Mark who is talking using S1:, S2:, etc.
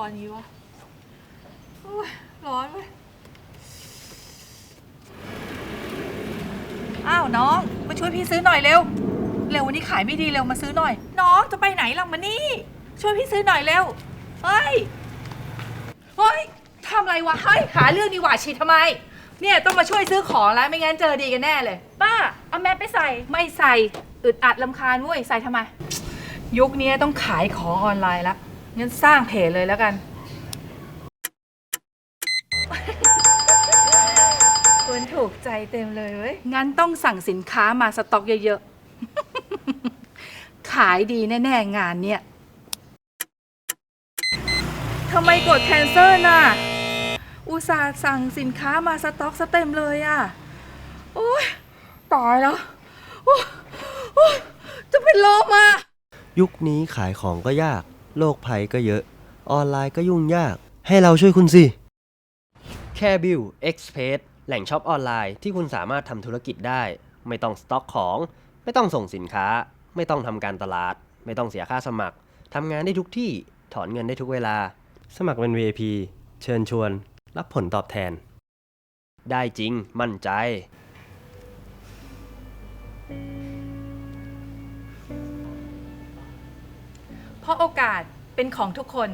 S1: ร้อนอย่างนี้วะโอ้ยร้อนเว้ยอ้าวน้อง มาช่วยพี่ซื้อหน่อยเร็ว เร็ววันนี้ขายไม่ดีเร็วมาซื้อหน่อย น้องจะไปไหนล่ะมานี่ ช่วยพี่ซื้อหน่อยเร็ว เฮ้ย เฮ้ยทำอะไรวะ เฮ้ยหาเรื่องดีกว่าฉีดทำไม เนี่ยต้องมาช่วยซื้อของแล้วไม่งั้นเจอดีกันแน่เลย
S2: ป้า เอาแมสไปใส่
S1: ไม่ใส่อึดอัดลำคาญเว้ยใส่ทำไม ยุคนี้ต้องขายของออนไลน์ละ งั้นสร้างเพจเลยแล้วกันคุณถูกใจเต็มเลยเว้ย งั้นต้องสั่งสินค้ามาสต็อกเยอะๆ ขายดีแน่ๆงานเนี่ยทำไมกดแคนเซิลน่ะ อุตส่าห์สั่งสินค้ามาสต็อกซะเต็มเลยอะ โอ้ยตายแล้วโอ๊ยโอ๊ยจะเป็นลมอะ
S3: ยุคนี้ขายของก็ยาก โรคภัยก็เยอะ ออนไลน์ก็ยุ่งยาก ให้เราช่วยคุณสิ แค่บิลเอ็กซ์เพสแหล่งช็อปออนไลน์ที่คุณสามารถทำธุรกิจได้ ไม่ต้องสต็อกของ ไม่ต้องส่งสินค้า ไม่ต้องทำการตลาด ไม่ต้องเสียค่าสมัครทำงานได้ทุกที่ถอนเงินได้ทุกเวลา สมัครเป็น VIP เชิญชวน รับผลตอบแทน ได้จริง มั่นใจ
S1: เพราะโอกาสเป็นของทุกคน